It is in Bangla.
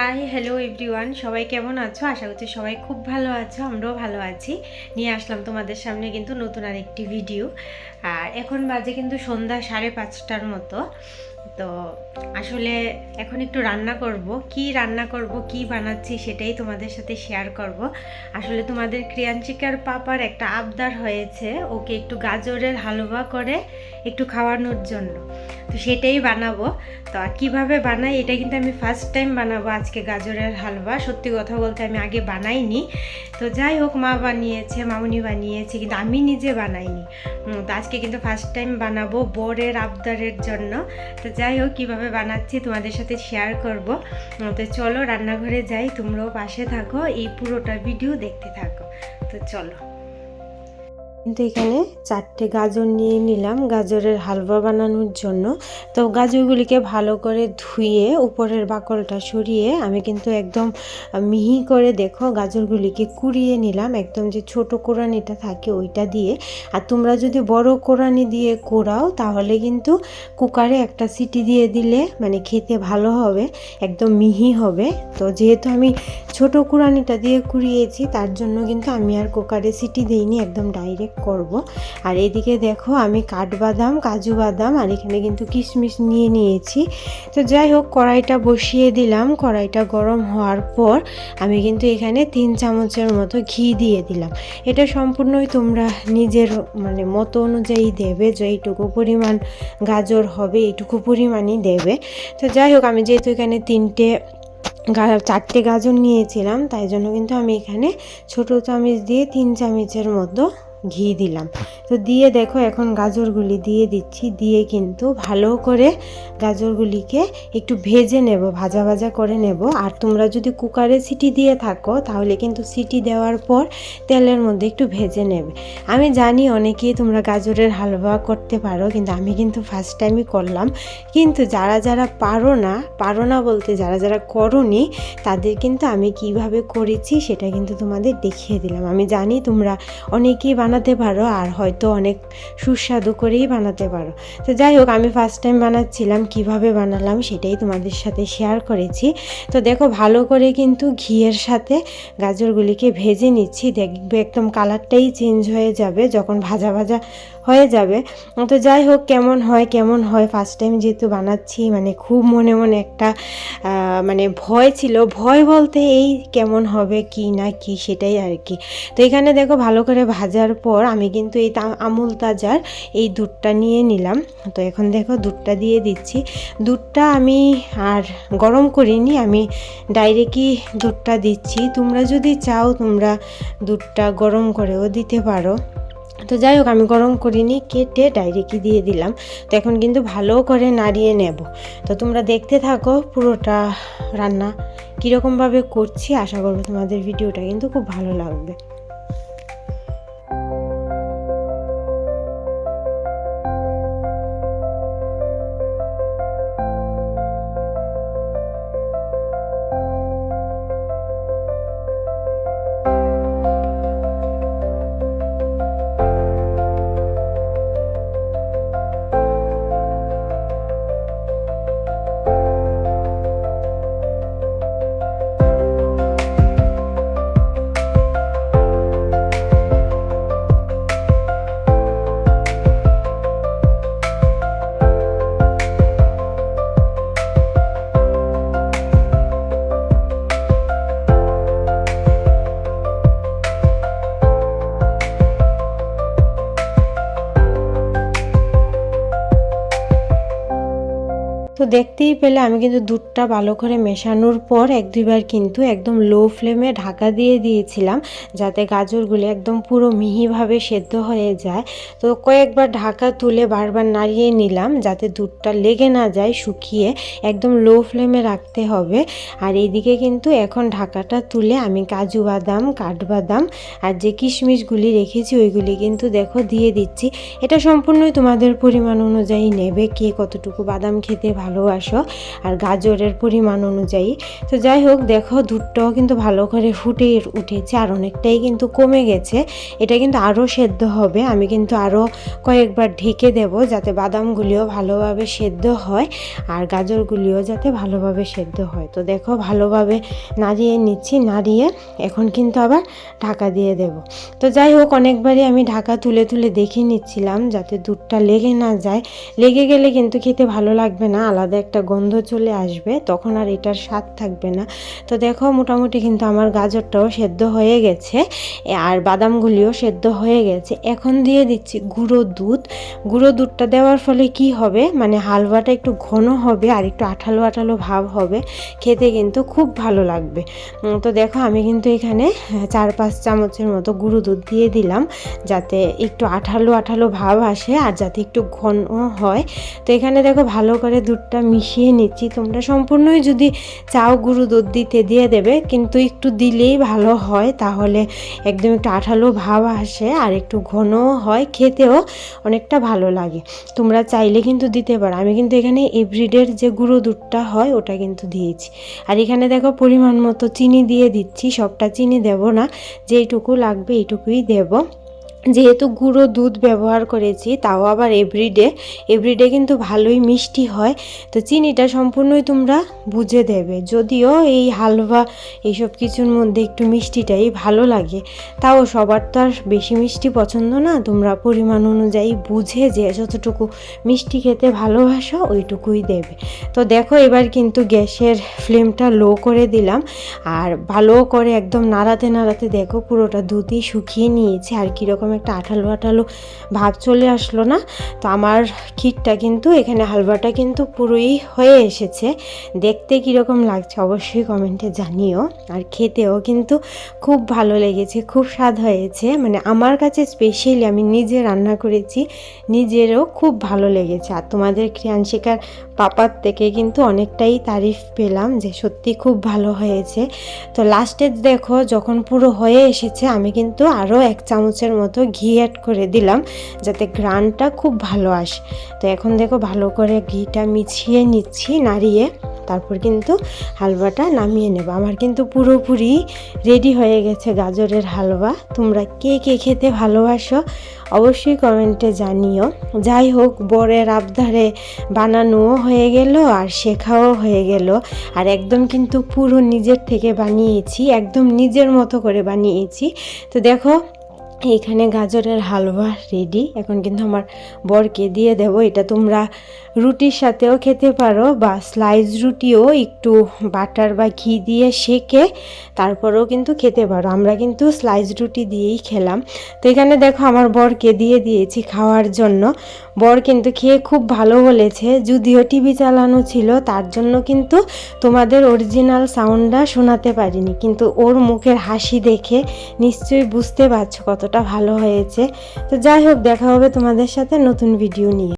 হাই হ্যালো এভরিওয়ান সবাই কেমন আছো? আশা করছি সবাই খুব ভালো আছো, আমরাও ভালো আছি। নিয়ে আসলাম তোমাদের সামনে কিন্তু নতুন আরেকটি ভিডিও আর এখন বাজে কিন্তু সন্ধ্যা সাড়ে পাঁচটার মতো। তো আসলে এখন একটু রান্না করব। কি রান্না করব, কি বানাচ্ছি সেটাই তোমাদের সাথে শেয়ার করব। আসলে তোমাদের ক্রিয়াঞ্চিকার পাপার একটা আবদার হয়েছে ওকে একটু গাজরের হালুয়া করে একটু খাওয়ানোর জন্য। তো সেটাই বানাবো। তো কীভাবে বানাই এটা কিন্তু আমি ফার্স্ট টাইম বানাবো আজকে গাজরের হালুয়া। সত্যি কথা বলতে আমি আগে বানাইনি। তো যাই হোক, মা বানিয়েছে, মামুনি বানিয়েছে, কিন্তু আমি নিজে বানাইনি। তো আজকে কিন্তু ফার্স্ট টাইম বানাবো বোরের আবদারের জন্য। তো যাই হোক, কীভাবে বানাচ্ছি তোমাদের সাথে শেয়ার করব। তো চলো, রান্নাঘরে যাই, তোমরাও পাশে থাকো, এই পুরোটা ভিডিও দেখতে থাকো। তো চলো। কিন্তু এখানে চারটে গাজর নিয়ে নিলাম। গাজরের হালুয়া বানানোর জন্য। তো গাজরগুলিকে ভালো করে ধুয়ে উপরের বাকলটা সরিয়ে আমি কিন্তু একদম মিহি করে দেখো গাজরগুলিকে কুড়িয়ে নিলাম। একদম যে ছোট কোরানিটা থাকে ওইটা দিয়ে। আর তোমরা যদি বড় কোরানি দিয়ে কোরাও, তাহলে কিন্তু কুকারে একটা সিটি দিয়ে দিলে মানে খেতে ভালো হবে, একদম মিহি হবে। তো যেহেতু আমি ছোট কুরানিটা দিয়ে কুড়িয়েছি, তার জন্য কিন্তু আমি আর কুকারে সিটি দিইনি, একদম ডাইরেক্ট করব। আর এদিকে দেখো আমি কাঠবাদাম, কাজু বাদাম আর এখানে কিন্তু কিশমিশ নিয়ে নিয়েছি। তো যাই হোক, কড়াইটা বসিয়ে দিলাম। কড়াইটা গরম হওয়ার পর আমি কিন্তু এখানে তিন চামচের মতো ঘি দিয়ে দিলাম। এটা সম্পূর্ণই তোমরা নিজের মানে মতো অনুযায়ী দেবে। যে এইটুকু পরিমাণ গাজর হবে এইটুকু পরিমাণই দেবে। তো যাই হোক, আমি যেহেতু এখানে তিনটে গা- চারটে গাজর নিয়েছিলাম, তাই জন্য কিন্তু আমি এখানে ছোট চামচ দিয়ে তিন চামচের মতো ঘি দিলাম। তো দিয়ে দেখো এখন গাজরগুলি দিয়ে দিচ্ছি। দিয়ে কিন্তু ভালো করে গাজরগুলিকে একটু ভেজে নেব, ভাজা ভাজা করে নেব। আর তোমরা যদি কুকারে সিটি দিয়ে থাকো, তাহলে কিন্তু সিটি দেওয়ার পর তেলের মধ্যে একটু ভেজে নেবে। আমি জানি অনেকেই তোমরা গাজরের হালুয়া করতে পারো, কিন্তু আমি কিন্তু ফার্স্ট টাইমই করলাম। কিন্তু যারা যারা পারো না পারো না বলতে যারা যারা করনি, তাদের কিন্তু আমি কীভাবে করেছি সেটা কিন্তু তোমাদের দেখিয়ে দিলাম। আমি জানি তোমরা অনেকেই বানাতে পারো আর হয়তো অনেক সুস্বাদু করেই বানাতে পারো। তো যাই হোক, আমি ফার্স্ট টাইম বানাচ্ছিলাম, কীভাবে বানালাম সেটাই তোমাদের সাথে শেয়ার করেছি। তো দেখো, ভালো করে কিন্তু ঘিয়ের সাথে গাজরগুলিকে ভেজে নিচ্ছি। দেখবে একদম কালারটাই চেঞ্জ হয়ে যাবে যখন ভাজা ভাজা হয়ে যাবে। তো যাই হোক, কেমন হয় কেমন হয় ফার্স্ট টাইম যেহেতু বানাচ্ছি মানে খুব মনে মনে একটা মানে ভয় ছিল। ভয় বলতে এই কেমন হবে, কি না কি, সেটাই আর কি। তো এখানে দেখো ভালো করে ভাজার পর আমি কিন্তু এই আমুল তাজার এই দুধটা নিয়ে নিলাম। তো এখন দেখো দুধটা দিয়ে দিচ্ছি। দুধটা আমি আর গরম করিনি, আমি ডাইরেক্টই দুধটা দিচ্ছি। তোমরা যদি চাও তোমরা দুধটা গরম করেও দিতে পারো। তো যাই হোক, আমি গরম করিনি, কেটে ডাইরেক্টই দিয়ে দিলাম। তো এখন কিন্তু ভালো করে নাড়িয়ে নেব। তো তোমরা দেখতে থাকো পুরোটা রান্না কীরকমভাবে করছি। আশা করব তোমাদের ভিডিওটা কিন্তু খুব ভালো লাগবে। তো দেখতেই পেলে আমি কিন্তু দুধটা ভালো করে মেশানোর পর এক দুইবার কিন্তু একদম লো ফ্লেমে ঢাকা দিয়ে দিয়েছিলাম যাতে গাজরগুলো একদম পুরো মিহিভাবে সেদ্ধ হয়ে যায়। তো কয়েকবার ঢাকা তুলে বারবার নাড়িয়ে নিলাম যাতে দুধটা লেগে না যায় শুকিয়ে একদম লো ফ্লেমে রাখতে হবে। আর এইদিকে কিন্তু এখন ঢাকাটা তুলে আমি কাজু বাদাম, কাঠবাদাম আর যে কিশমিশগুলি রেখেছি ওইগুলি কিন্তু দেখো দিয়ে দিচ্ছি। এটা সম্পূর্ণই তোমাদের পরিমাণ অনুযায়ী নেবে কে কতটুকু বাদাম খেতে ভালো ভালোবাসো আর গাজরের পরিমাণ অনুযায়ী। তো যাই হোক, দেখো দুধটাও কিন্তু ভালো করে ফুটে উঠেছে আর অনেকটাই কিন্তু কমে গেছে। এটা কিন্তু আরও সেদ্ধ হবে। আমি কিন্তু আরও কয়েকবার ঢেকে দেব যাতে বাদামগুলিও ভালোভাবে সেদ্ধ হয় আর গাজরগুলিও যাতে ভালোভাবে সেদ্ধ হয়। তো দেখো ভালোভাবে নাড়িয়ে নিচ্ছি, নাড়িয়ে এখন কিন্তু আবার ঢাকা দিয়ে দেব। তো যাই হোক, অনেকবারই আমি ঢাকা তুলে তুলে দেখে নিচ্ছিলাম যাতে দুধটা লেগে না যায়। লেগে গেলে কিন্তু খেতে ভালো লাগবে না। আলাদা একটা গন্ধ চলে আসবে, তখন আর এটার স্বাদ থাকবে না। তো দেখো, মোটামুটি কিন্তু আমার গাজরটাও সেদ্ধ হয়ে গেছে, আর বাদামগুলিও সেদ্ধ হয়ে গেছে। এখন দিয়ে দিচ্ছি গুঁড়ো দুধ। গুঁড়ো দুধটা দেওয়ার ফলে কি হবে? মানে হালুয়াটা একটু ঘন হবে আর একটু আঠালো আঠালো ভাব হবে, খেতে কিন্তু খুব ভালো লাগবে। তো দেখো, আমি কিন্তু এখানে চার পাঁচ চামচের মতো গুঁড়ো দুধ দিয়ে দিলাম, যাতে একটু আঠালো আঠালো ভাব আসে আর যাতে একটু ঘন হয়। তো এখানে দেখো, ভালো করে দুধটা মিশিয়ে নিচ্ছি। তোমরা সম্পূর্ণই যদি চাও গুঁড়ো দুধ দিতে, দিয়ে দেবে। কিন্তু একটু দিলেই ভালো হয়। তাহলে একদম একটু আঠালো ভাব আসে আর একটু ঘনও হয়। খেতেও অনেকটা ভালো লাগে। তোমরা চাইলে কিন্তু দিতে পারো। আমি কিন্তু এখানে এভরিডের যে গুঁড়ো দুধটা হয়, ওটা কিন্তু দিয়েছি। আর এখানে দেখো পরিমাণ মতো চিনি দিয়ে দিচ্ছি। সবটা চিনি দেব না। যেইটুকু লাগবে এইটুকুই দেবো। যেহেতু গুঁড়ো দুধ ব্যবহার করেছি, তাও আবার এভরিডে এভরিডে কিন্তু ভালোই মিষ্টি হয়। তো চিনিটা সম্পূর্ণই তোমরা বুঝে দেবে। যদিও এই হালুয়া এইসব কিছুর মধ্যে একটু মিষ্টিটাই ভালো লাগে, তাও সবার তো আর বেশি মিষ্টি পছন্দ না। তোমরা পরিমাণ অনুযায়ী বুঝে যে যতটুকু মিষ্টি খেতে ভালোবাসো, ওইটুকুই দেবে। তো দেখো এবার কিন্তু গ্যাসের ফ্লেমটা লো করে দিলাম। আর ভালো করে একদম নাড়াতে নাড়াতে দেখো পুরোটা দুধই শুকিয়ে নিয়েছে। আর কীরকম একটা আঠালো আঠালো ভাব চলে আসলো না। তো আমার ক্ষীরটা কিন্তু এখানে হালুয়াটা কিন্তু পুরোই হয়ে এসেছে। দেখতে কীরকম লাগছে অবশ্যই কমেন্টে জানিও। আর খেতেও কিন্তু খুব ভালো লেগেছে, খুব স্বাদ হয়েছে। মানে আমার কাছে স্পেশালি আমি নিজে রান্না করেছি, নিজেরও খুব ভালো লেগেছে। আর তোমাদের ক্রিয়াংশিকার পাপার থেকে কিন্তু অনেকটাই তারিফ পেলাম যে সত্যি খুব ভালো হয়েছে। তো লাস্টে দেখো যখন পুরো হয়ে এসেছে, আমি কিন্তু আরও এক চামচের মতো ঘি অ্যাড করে দিলাম যাতে গ্রানটা খুব ভালো আসে। তো এখন দেখো ভালো করে ঘিটা মিছিয়ে নিচ্ছি নাড়িয়ে, তারপর কিন্তু হালুয়াটা নামিয়ে নেব। আমার কিন্তু পুরোপুরি রেডি হয়ে গেছে গাজরের হালুয়া। তোমরা কে কে খেতে ভালোবাসো অবশ্যই কমেন্টে জানিও। যাই হোক, বরের আবদারে বানানোও হয়ে গেল আর শেখাও হয়ে গেল। আর একদম কিন্তু পুরো নিজের থেকে বানিয়েছি, একদম নিজের মতো করে বানিয়েছি। তো দেখো এখানে গাজরের হালুয়া রেডি এখন কিন্তু আমার বরকে দিয়ে দেব। এটা তোমরা রুটির সাথেও খেতে পারো বা স্লাইস রুটিও একটু বাটার বা ঘি দিয়ে সেকে তারপরেও কিন্তু খেতে পারো। আমরা কিন্তু স্লাইস রুটি দিয়েই খেলাম। তো এখানে দেখো আমার বরকে দিয়ে দিয়েছি খাওয়ার জন্য। বর কিন্তু খেয়ে খুব ভালো বলেছে। যদিও টিভি চালানো ছিল, তার জন্য কিন্তু তোমাদের অরিজিনাল সাউন্ডটা শোনাতে পারিনি। কিন্তু ওর মুখের হাসি দেখে নিশ্চয়ই বুঝতে পারছ কতটা ভালো হয়েছে। তো যাই হোক দেখা হবে তোমাদের সাথে নতুন ভিডিও নিয়ে।